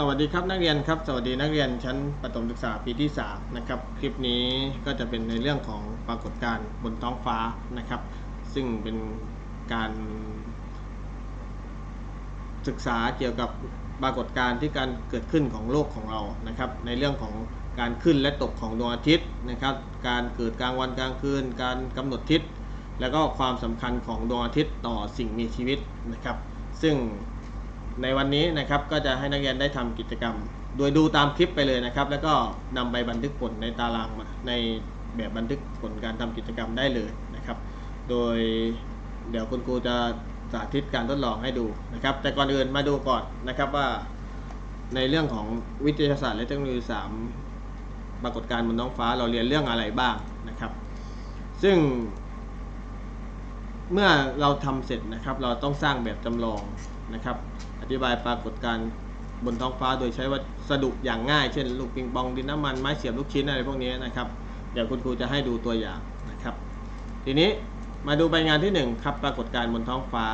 สวัสดีครับนักเรียนครับ สวัสดีนักเรียนชั้นประถมศึกษาปีที่3นะครับคลิปนี้ก็จะเป็นในเรื่องของปรากฏการณ์บนท้องฟ้านะครับ ซึ่งเป็นการศึกษาเกี่ยวกับปรากฏการณ์ที่การเกิดขึ้นของโลกของเรานะครับ ในเรื่องของการขึ้นและตกของดวงอาทิตย์นะครับ การเกิดกลางวันกลางคืน การกำหนดทิศ แล้วก็ความสำคัญของดวงอาทิตย์ต่อสิ่งมีชีวิตนะครับ ซึ่ง ในวันนี้นะครับก็จะให้นักเรียนได้ทำกิจกรรม โดยดูตามคลิปไปเลยนะครับ แล้วก็นำไปบันทึกผลในตารางมาในแบบบันทึกผลการทำกิจกรรมได้เลยนะครับ โดยเดี๋ยวคุณครูจะสาธิตการทดลองให้ดูนะครับ แต่ก่อนอื่นมาดูก่อนนะครับว่า ในเรื่องของวิทยาศาสตร์และเทคโนโลยีสามปรากฏการณ์บนท้องฟ้าเราเรียนเรื่องอะไรบ้างนะครับ ซึ่ง เมื่อเราทำเสร็จนะครับ เราต้องสร้างแบบจำลอง นะครับ อธิบายปรากฏการณ์บนท้องฟ้าโดยใช้วัสดุอย่างง่าย เช่น ลูกปิงปองดินน้ำมันไม้เสียบลูกชิ้นอะไรพวกนี้นะครับ เดี๋ยวคุณครูจะให้ดูตัวอย่างนะครับ ทีนี้มาดูใบงานที่ 1 ครับปรากฏการณ์บนท้องฟ้า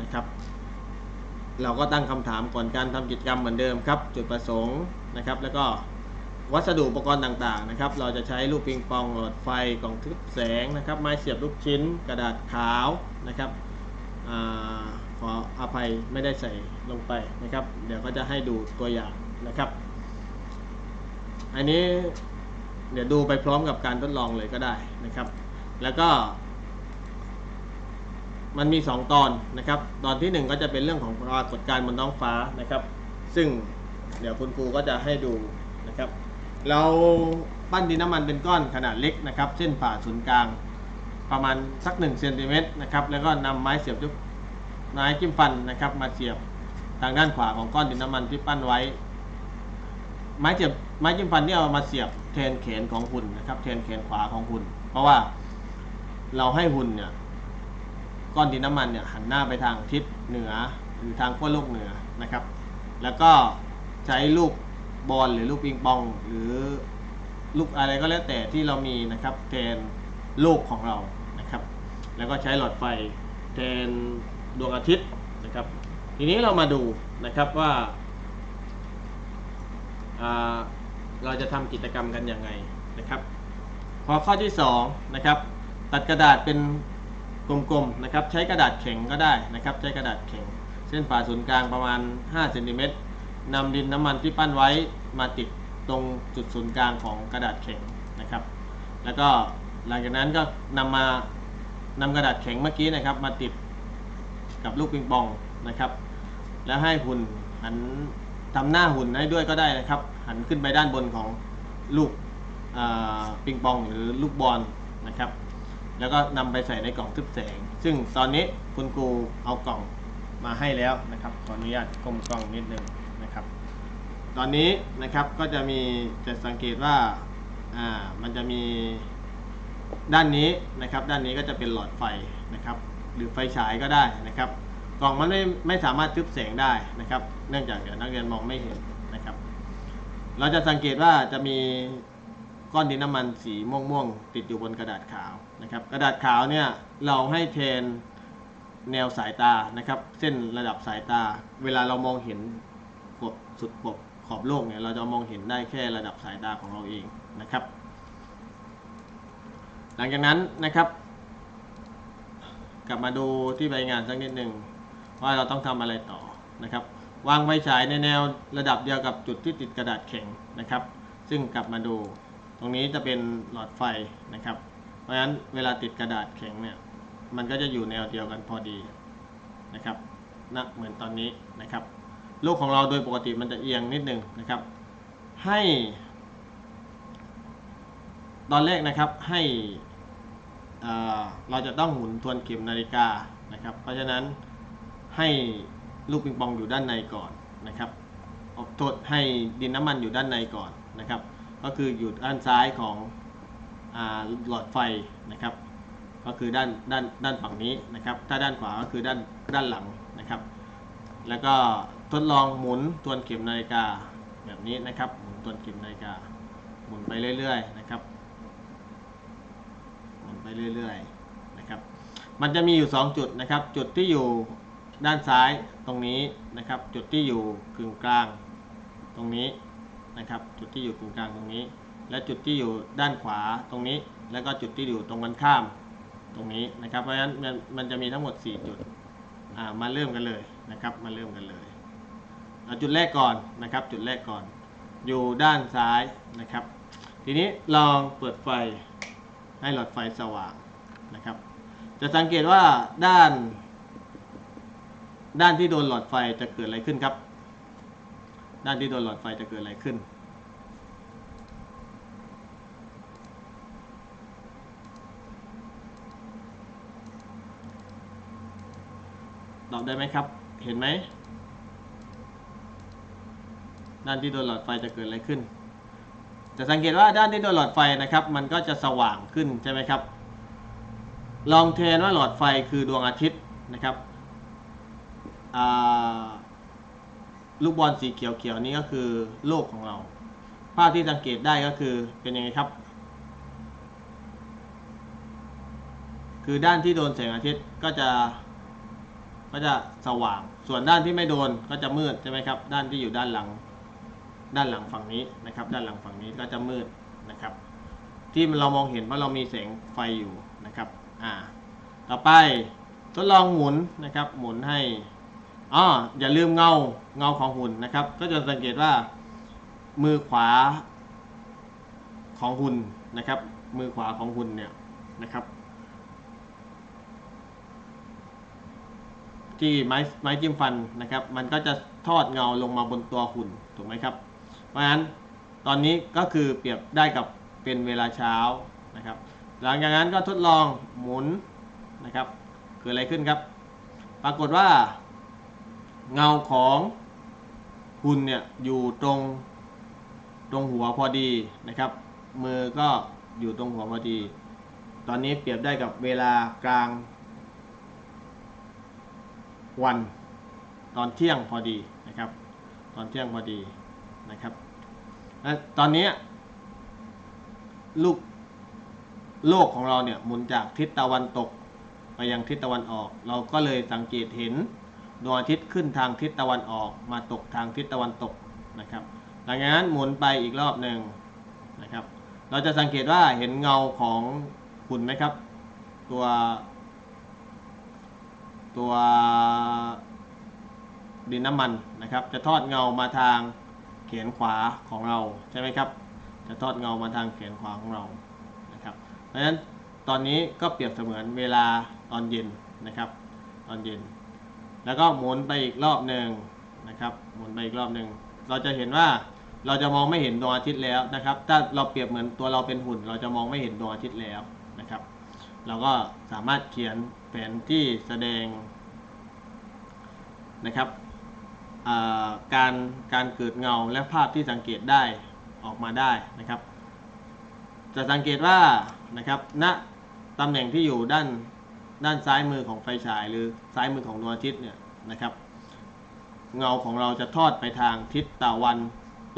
นะครับ เราก็ตั้งคำถามก่อนการทำกิจกรรมเหมือนเดิมครับ จุดประสงค์นะครับ แล้วก็วัสดุอุปกรณ์ต่างๆนะครับ เราจะใช้ลูกปิงปองหลอดไฟกล่องทึบแสงนะครับ ไม้เสียบลูกชิ้น กระดาษขาวนะครับอา ขออภัยไม่ได้ใส่ลงไปนะครับ เดี๋ยวก็จะให้ดูตัวอย่างนะครับ อันนี้เดี๋ยวดูไปพร้อมกับการทดลองเลยก็ได้นะครับ แล้วก็ มันมี 2 ตอนนะครับ ตอนทีหนึ่1 ก็จะเป็นเรื่องของปรากฏการณ์บนท้องฟ้านะครับ ซึ่งเดี๋ยวคุณครูก็จะให้ดูนะครับ เราปั้นดินน้ำมันเป็นก้อนขนาดเล็กนะครับเส้นผ่าศูนย์กลางประมาณสัก1เซนติเมตรนะครับ แล้วก็นำไม้เสียบจุ๊บ ไม้จิ้มฟันนะครับมาเสียบทางด้านขวาของก้อนดินน้ำมันที่ปั้นไว้ ไม้เสียบไม้จิ้มฟันที่เอามาเสียบแทนแขนของหุ่นนะครับแทนแขนขวาของหุ่น เพราะว่าเราให้หุ่นเนี่ยก้อนดินน้ำมันเนี่ยหันหน้าไปทางทิศเหนือหรือทางขั้วโลกเหนือนะครับ แล้วก็ใช้ลูกบอลหรือลูกปิงปอง หรือลูกอะไรก็แล้วแต่ที่เรามีนะครับแทนโลกของเรานะครับ แล้วก็ใช้หลอดไฟแทน ดวงอาทิตย์นะครับ ทีนี้เรามาดูนะครับว่าาเราจะทำกิจกรรมกันยังไงนะครับพอข้อที่2นะครับตัดกระดาษเป็นกลมๆนะครับ ใช้กระดาษแข็งก็ได้นะครับ ใช้กระดาษแข็ง เส้นผ่าศูนย์กลางประมาณ5เซนติเมตรนำดินน้ำมันที่ปั้นไว้มาติดตรงจุดศูนย์กลางของกระดาษแข็งนะครับ แล้วก็หลังจากนั้นก็นำมานำกระดาษแข็งเมื่อกี้นะครับ มาติด กับลูกปิงปองนะครับ แล้วให้หุ่นหันทำหน้าหุ่นให้ด้วยก็ได้นะครับ หันขึ้นไปด้านบนของลูกปิงปองหรือลูกบอลนะครับ แล้วก็นำไปใส่ในกล่องทึบแสง ซึ่งตอนนี้คุณครูเอากล่องมาให้แล้วนะครับขออนุญาตกลมกล่องนิดนึงนะครับ ตอนนี้นะครับก็จะมีจะสังเกตว่าอ่ามันจะมีด้านนี้นะครับ ด้านนี้ก็จะเป็นหลอดไฟนะครับ หรือไฟฉายก็ได้นะครับกล่องมันไม่ไม่สามารถทึบแสงได้นะครับ เนื่องจากเดี๋ยวนักเรียนมองไม่เห็นนะครับ เราจะสังเกตว่าจะมีก้อนดินน้ำมันสีม่วงๆติดอยู่บนกระดาษขาวนะครับ กระดาษขาวเนี่ยเราให้เทนแนวสายตานะครับ เส้นระดับสายตา เวลาเรามองเห็นขอบสุดปกขอบโลกเนี่ยเราจะมองเห็นได้แค่ระดับสายตาของเราเองนะครับ หลังจากนั้นนะครับ กลับมาดูที่ใบงานสักนิดหนึ่งว่าเราต้องทำอะไรต่อนะครับ วางไฟฉายในแนวระดับเดียวกับจุดที่ติดกระดาษแข็งนะครับ ซึ่งกลับมาดู ตรงนี้จะเป็นหลอดไฟนะครับ เพราะฉะนั้นเวลาติดกระดาษแข็งเนี่ยมันก็จะอยู่แนวเดียวกันพอดีนะครับนะเหมือนตอนนี้นะครับลูกของเราโดยปกติมันจะเอียงนิดหนึ่งนะครับ ให้ ตอนแรกนะครับให้ เเราจะต้องหมุนทวนเข็มนาฬิกานะครับ เพราะฉะนั้นให้ลูกปิงปองอยู่ด้านในก่อนนะครับขอโทษให้ดินน้ำมันอยู่ด้านในก่อนนะครับ ก็คืออยู่ด้านซ้ายของอหลอดไฟนะครับ ก็คือด้านด้านด้านฝั่งนี้นะครับ ถ้าด้านขวาก็คือด้านด้านหลังนะครับ แล้วก็ทดลองหมุนทวนเข็มนาฬิกาแบบนี้นะครับ หมุนทวนเข็มนาฬิกา หมุนไปเรื่อยๆนะครับ ไปเรื่อยๆนะครับ มันจะมีอยู่ 2 จุดนะครับ จุดที่อยู่ด้านซ้ายตรงนี้นะครับ จุดที่อยู่กึ่งกลางตรงนี้นะครับ จุดที่อยู่ตรงกลางตรงนี้ และจุดที่อยู่ด้านขวาตรงนี้ แล้วก็จุดที่อยู่ตรงกันข้ามตรงนี้นะครับ เพราะฉะนั้นมันจะมีทั้งหมด 4 จุดมาเริ่มกันเลยนะครับ มาเริ่มกันเลยเอาจุดแรกก่อนนะครับ จุดแรกก่อน อยู่ด้านซ้ายนะครับ ทีนี้ลองเปิดไฟ ให้หลอดไฟสว่างนะครับ จะสังเกตว่าด้าน ด้านที่โดนหลอดไฟจะเกิดอะไรขึ้นครับ ด้านที่โดนหลอดไฟจะเกิดอะไรขึ้น ตอบได้ไหมครับ เห็นไหมด้านที่โดนหลอดไฟจะเกิดอะไรขึ้น จะสังเกตว่าด้านที่โดนหลอดไฟนะครับ มันก็จะสว่างขึ้นใช่ไหมครับ ลองแทนว่าหลอดไฟคือดวงอาทิตย์นะครับลูกบอลสีเขียวๆนี้ก็คือโลกของเรา ภาพที่สังเกตได้ก็คือเป็นยังไงครับ คือด้านที่โดนแสงอาทิตย์ก็จะก็จะสว่าง ส่วนด้านที่ไม่โดนก็จะมืดใช่ไหมครับ ด้านที่อยู่ด้านหลัง ด้านหลังฝั่งนี้นะครับ ด้านหลังฝั่งนี้ก็จะมืดนะครับ ที่เรามองเห็นเพราะเรามีแสงไฟอยู่นะครับอ่าต่อไปทดลองหมุนนะครับ หมุนให้อ๋ออย่าลืมเงาเงาของหุ่นนะครับ ก็จะสังเกตว่ามือขวาของหุ่นนะครับ มือขวาของหุ่นเนี่ยนะครับ ที่ไม้ไม้จิ้มฟันนะครับ มันก็จะทอดเงาลงมาบนตัวหุ่นถูกไหมครับ เพราะฉะนั้นตอนนี้ก็คือเปรียบได้กับเป็นเวลาเช้านะครับ หลังจากนั้นก็ทดลองหมุนนะครับเกิดอะไรขึ้นครับ ปรากฏว่า เงาของหุ่นเนี่ยอยู่ตรงตรงหัวพอดีนะครับ มือก็อยู่ตรงหัวพอดี ตอนนี้เปรียบได้กับเวลากลาง วันตอนเที่ยงพอดีนะครับ ตอนเที่ยงพอดี นะครับตอนนี้ลูกโลกของเราเนี่ยหมุนจากทิศตะวันตกไปยังทิศตะวันออก เราก็เลยสังเกตเห็นดวงอาทิตย์ขึ้นทางทิศตะวันออกมาตกทางทิศตะวันตกนะครับหลังจากนั้นหมุนไปอีกรอบหนึ่งนะครับ เราจะสังเกตว่าเห็นเงาของหุ่นไหมครับ ตัวตัวดินน้ำมันนะครับ จะทอดเงามาทาง แขนขวาของเราใช่ไหมครับ จะทอดเงามาทางแขนขวาของเรานะครับ เพราะฉะนั้นตอนนี้ก็เปรียบเสมือนเวลาตอนเย็นนะครับ ตอนเย็น แล้วก็หมุนไปอีกรอบหนึ่งนะครับหมุนไปอีกรอบหนึ่งเราจะเห็นว่าเราจะมองไม่เห็นดวงอาทิตย์แล้วนะครับ ถ้าเราเปรียบเหมือนตัวเราเป็นหุ่น เราจะมองไม่เห็นดวงอาทิตย์แล้วนะครับ เราก็สามารถเขียนแผนที่แสดงนะครับ การการเกิดเงาและภาพที่สังเกตได้ออกมาได้นะครับ จะสังเกตว่านะครับณตำแหน่งที่อยู่ด้านด้านซ้ายมือของไฟฉาย หรือซ้ายมือของดวงอาทิตย์เนี่ยนะครับ เงาของเราจะทอดไปทางทิศตะวัน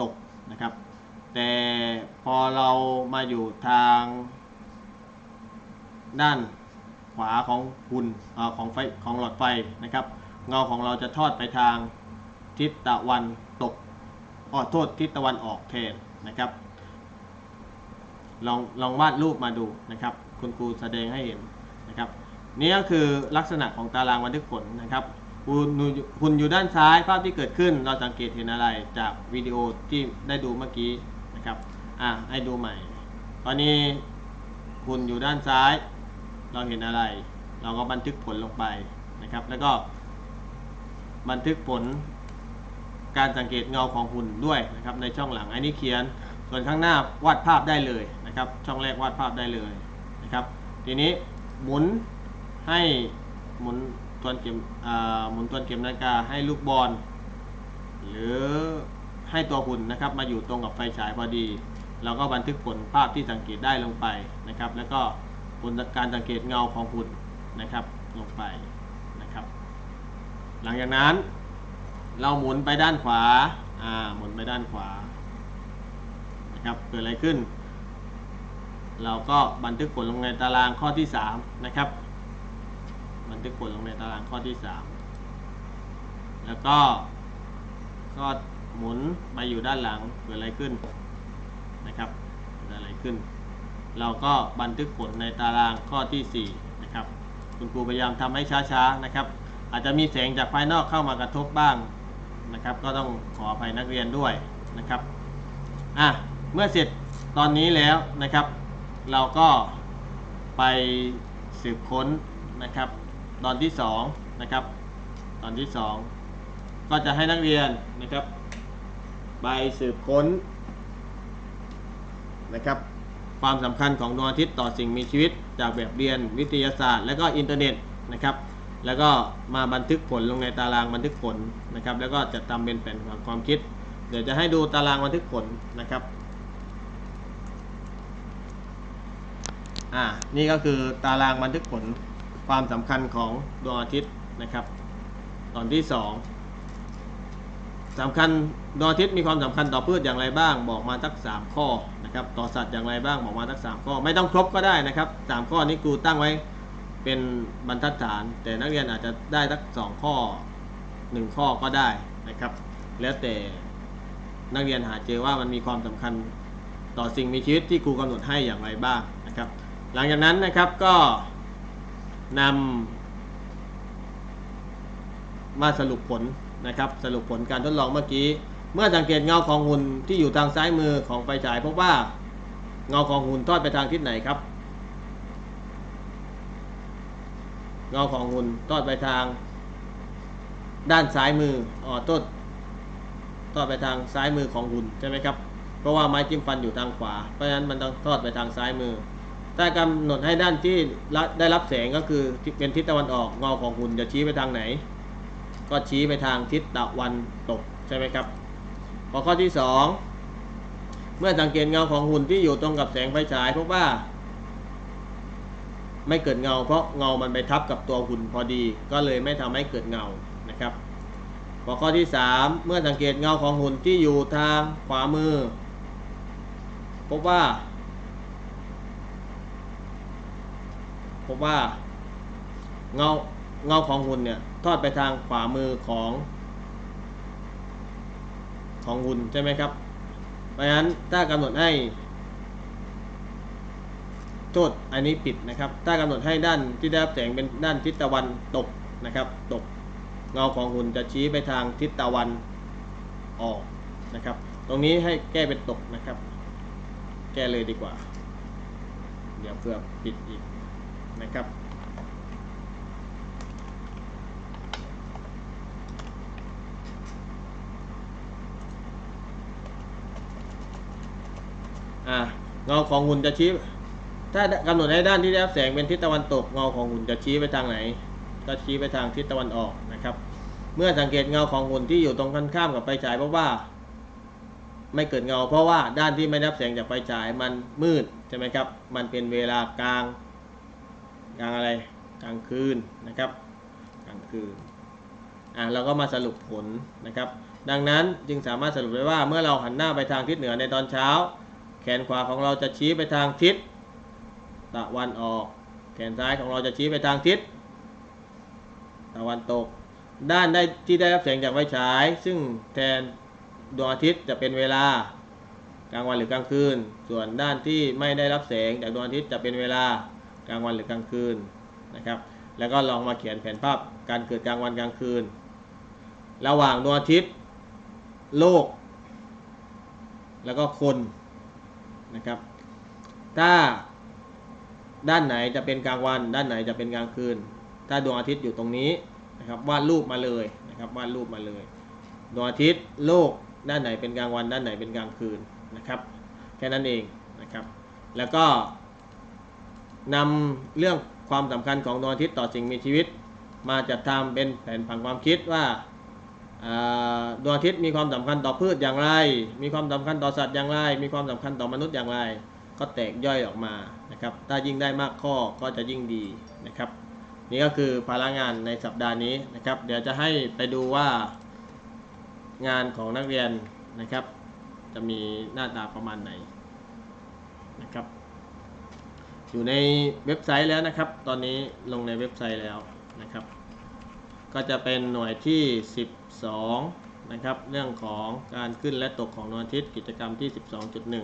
ตกนะครับ แต่พอเรามาอยู่ทางด้านขวาของหุ่นอของไฟของหลอดไฟนะครับ เงาของเราจะทอดไปทาง ทิศตะวันตกอ๋อโทษทิศตะวันออกแทนนะครับ ลองลองวาดรูปมาดูนะครับ คุณครูแสดงให้เห็นนะครับ นี่ก็คือลักษณะของตารางบันทึกผลนะครับหุ่นอยู่หุ่นอยู่ด้านซ้ายภาพที่เกิดขึ้น เราสังเกตเห็นอะไรจากวิดีโอที่ได้ดูเมื่อกี้นะครับ อะให้ดูใหม่ ตอนนี้หุ่นอยู่ด้านซ้าย เราเห็นอะไร เราก็บันทึกผลลงไปนะครับ แล้วก็บันทึกผล การสังเกตเงาของหุ่นด้วยนะครับในช่องหลังอันนี้เขียนส่วนข้างหน้าวาดภาพได้เลยนะครับ ช่องแรกวาดภาพได้เลยนะครับ ทีนี้หมุนให้หมุนทวนเข็มอ่าหมุนทวนเข็มนาฬิกาให้ลูกบอลหรือให้ตัวหุ่นนะครับมาอยู่ตรงกับไฟฉายพอดีเราก็บันทึกผลภาพที่สังเกตได้ลงไปนะครับ แล้วก็ผลการสังเกตเงาของหุ่นนะครับลงไปนะครับ หลังจากนั้น เราหมุนไปด้านขวา อ่า หมุนไปด้านขวา นะครับ เกิดอะไรขึ้น เราก็บันทึกผลลงในตารางข้อที่ 3 นะครับ บันทึกผลลงในตารางข้อที่ 3 แล้วก็ก็หมุนไปอยู่ด้านหลัง เกิดอะไรขึ้น นะครับ เกิดอะไรขึ้น เราก็บันทึกผลในตารางข้อที่ 4 นะครับ คุณครูพยายามทำให้ช้าๆ นะครับอาจจะมีแสงจากภายนอกเข้ามากระทบบ้าง นะครับ ก็ต้องขออภัยนักเรียนด้วยนะครับอะเมื่อเสร็จตอนนี้แล้วนะครับ เราก็ไปสืบค้นนะครับ ตอนที่2นะครับตอนที่ 2 ก็จะให้นักเรียนนะครับไปสืบค้นนะครับความสำคัญของดวงอาทิตย์ต่อสิ่งมีชีวิตจากแบบเรียนวิทยาศาสตร์ และก็อินเทอร์เน็ตนะครับ แล้วก็มาบันทึกผลลงในตารางบันทึกผลนะครับ แล้วก็จะทำเป็นแผนผังความคิด เดี๋ยวจะให้ดูตารางบันทึกผลนะครับอ่านี่ก็คือตารางบันทึกผลความสำคัญของดวงอาทิตย์นะครับ ตอนที่ 2สำคัญดวงอาทิตย์มีความสำคัญต่อพืชอย่างไรบ้าง บอกมาสัก 3 ข้อนะครับต่อสัตว์อย่างไรบ้างบอกมาสัก 3 ข้อ ไม่ต้องครบก็ได้นะครับ 3 ข้อนี้ครูตั้งไว้ เป็นบรรทัดฐาน แต่นักเรียนอาจจะได้สัก2ข้อ1ข้อก็ได้นะครับ แล้วแต่นักเรียนหาเจอว่ามันมีความสำคัญต่อสิ่งมีชีวิตที่ครูกำหนดให้อย่างไรบ้างนะครับ หลังจากนั้นนะครับก็นำมาสรุปผลนะครับ สรุปผลการทดลองเมื่อกี้ เมื่อสังเกตเงาของหุ่นที่อยู่ทางซ้ายมือของไฟฉายพบว่าเงาของหุ่นทอดไปทางทิศไหนครับ เงาของหุ่นทอดไปทาง ด้านซ้ายมืออ๋อต้นทอดไปทางซ้ายมือของหุ่นใช่ไหมครับ เพราะว่าไม้จิ้มฟันอยู่ทางขวา เพราะฉะนั้นมันต้องทอดไปทางซ้ายมือ ถ้ากำหนดให้ด้านที่ได้รับแสงก็คือเป็นทิศตะวันออกเงาของหุ่นจะชี้ไปทางไหน ก็ชี้ไปทางทิศตะวันตกใช่ไหมครับพอข้อที่ 2 เมื่อสังเกตเงาของหุ่นที่อยู่ตรงกับแสงไฟฉายพบว่า ไม่เกิดเงา เพราะเงามันไปทับกับตัวหุ่นพอดี ก็เลยไม่ทำให้เกิดเงานะครับพอข้อที่ 3 เมื่อสังเกตเงาของหุ่นที่อยู่ทางขวามือ พบว่า พบว่าเงาเงาของหุ่นเนี่ยทอดไปทางขวามือของ ของหุ่นใช่ไหมครับ เพราะฉะนั้นถ้ากำหนดให้ โทษอันนี้ผิดนะครับ ถ้ากำหนดให้ด้านที่ได้รับแสงเป็นด้านทิศตะวันตกนะครับ ตกเงาของหุ่นจะชี้ไปทางทิศตะวันออกนะครับ ตรงนี้ให้แก้เป็นตกนะครับ แก้เลยดีกว่า เดี๋ยวเพื่อผิดอีกนะครับอ่าเงาของหุ่นจะชี้ ถ้ากำหนดให้ด้านที่ได้รับแสงเป็นทิศตะวันตกเงาของหุ่นจะชี้ไปทางไหน ก็ชี้ไปทางทิศตะวันออกนะครับ เมื่อสังเกตเงาของหุ่นที่อยู่ตรงกันข้ามกับไฟฉายเพราะว่า ไม่เกิดเงา เพราะว่าด้านที่ไม่ได้รับแสงจากไฟฉายมันมืดใช่ไหมครับ มันเป็นเวลากลางกลางอะไรกลางคืนนะครับกลางคืนอะเราก็มาสรุปผลนะครับ ดังนั้นจึงสามารถสรุปได้ว่าเมื่อเราหันหน้าไปทางทิศเหนือในตอนเช้า แขนขวาของเราจะชี้ไปทางทิศ ตะวันออก แขนซ้ายของเราจะชี้ไปทางทิศตะวันตก ด้านได้ที่ได้รับแสงจากไฟฉาย ซึ่งแทนดวงอาทิตย์จะเป็นเวลากลางวันหรือกลางคืน ส่วนด้านที่ไม่ได้รับแสงจากดวงอาทิตย์จะเป็นเวลากลางวันหรือกลางคืนนะครับ แล้วก็ลองมาเขียนแผนภาพการเกิดกลางวันกลางคืน ระหว่างดวงอาทิตย์ โลก แล้วก็คนนะครับ ถ้า ด้านไหนจะเป็นกลางวัน ด้านไหนจะเป็นกลางคืน ถ้าดวงอาทิตย์อยู่ตรงนี้นะครับวาดรูปมาเลยนะครับวาดรูปมาเลย ดวงอาทิตย์โลกด้านไหนเป็นกลางวัน ด้านไหนเป็นกลางคืนนะครับ แค่นั้นเองนะครับ แล้วก็นำเรื่องความสำคัญของดวงอาทิตย์ต่อสิ่งมีชีวิต มาจัดทำเป็นแผนผังความคิดว่าดวงอาทิตย์มีความสำคัญต่อพืชอย่างไร มีความสำคัญต่อสัตว์อย่างไร มีความสำคัญต่อมนุษย์อย่างไร ก็แตกย่อยออกมานะครับ ถ้ายิ่งได้มากข้อก็จะยิ่งดีนะครับ นี่ก็คือภาระงานในสัปดาห์นี้นะครับ เดี๋ยวจะให้ไปดูว่างานของนักเรียนนะครับ จะมีหน้าตาประมาณไหนนะครับ อยู่ในเว็บไซต์แล้วนะครับ ตอนนี้ลงในเว็บไซต์แล้วนะครับ ก็จะเป็นหน่วยที่ 12 นะครับ เรื่องของการขึ้นและตกของดวงอาทิตย์กิจกรรมที่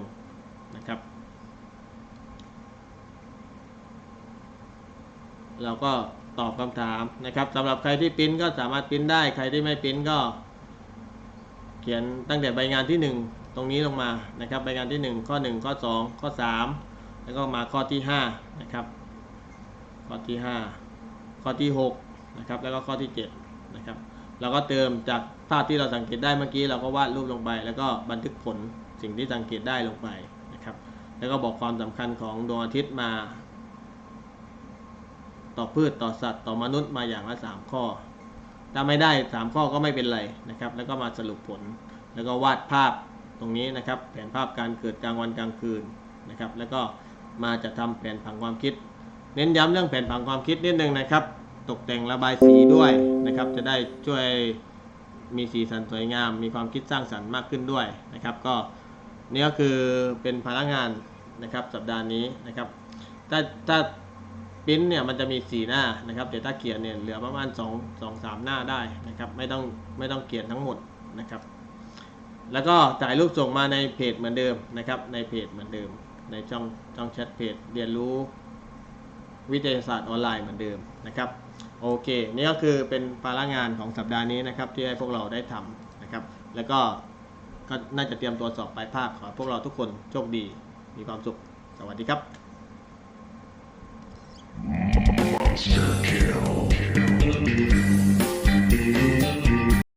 12.1 นะครับ เราก็ตอบคำถามนะครับสำหรับใครที่ปริ้นก็สามารถปริ้นได้ ใครที่ไม่ปริ้นก็ เขียนตั้งแต่ใบงานที่ 1 ตรงนี้ลงมานะครับใบงานที่ 1 ข้อ 1 ข้อ 2 ข้อ 3 แล้วก็มาข้อที่5นะครับข้อที่ 5 ข้อที่6นะครับแล้วก็ข้อที่7นะครับเราก็เติมจากภาพที่เราสังเกตได้เมื่อกี้เราก็วาดรูปลงไป แล้วก็บันทึกผลสิ่งที่สังเกตได้ลงไปนะครับแล้วก็บอกความสำคัญของดวงอาทิตย์มา ต่อพืชต่อสัตว์ต่อมนุษย์มาอย่างละ 3 ข้อ ถ้าไม่ได้ 3 ข้อก็ไม่เป็นไรนะครับ แล้วก็มาสรุปผล แล้วก็วาดภาพตรงนี้นะครับ แผนภาพการเกิดกลางวันกลางคืนนะครับ แล้วก็มาจะทำแผนผังความคิด เน้นย้ำเรื่องแผนผังความคิดนิดนึงนะครับ ตกแต่งระบายสีด้วยนะครับ จะได้ช่วยมีสีสันสวยงาม มีความคิดสร้างสรรค์มากขึ้นด้วยนะครับ ก็นี่ก็คือเป็นพนักงานนะครับสัปดาห์นี้นะครับ ถ้าถ้า ปริ้นเนี่ยมันจะมีสีหน้านะครับแต่ถ้าเขียนเนี่ยเหลือประมาณ 2 2 3 หน้าได้นะครับไม่ต้องไม่ต้องเขียนทั้งหมดนะครับ แล้วก็ถ่ายรูปส่งมาในเพจเหมือนเดิมนะครับในเพจเหมือนเดิม ในช่องช่องแชทเพจเรียนรู้วิทยาศาสตร์ออนไลน์เหมือนเดิมนะครับโอเคนี่ก็คือเป็นภาระงานของสัปดาห์นี้นะครับที่ให้พวกเราได้ทำนะครับ แล้วก็ก็น่าจะเตรียมตัวสอบปลายภาคขอพวกเราทุกคนโชคดีมีความสุข สวัสดีครับ Monster kill.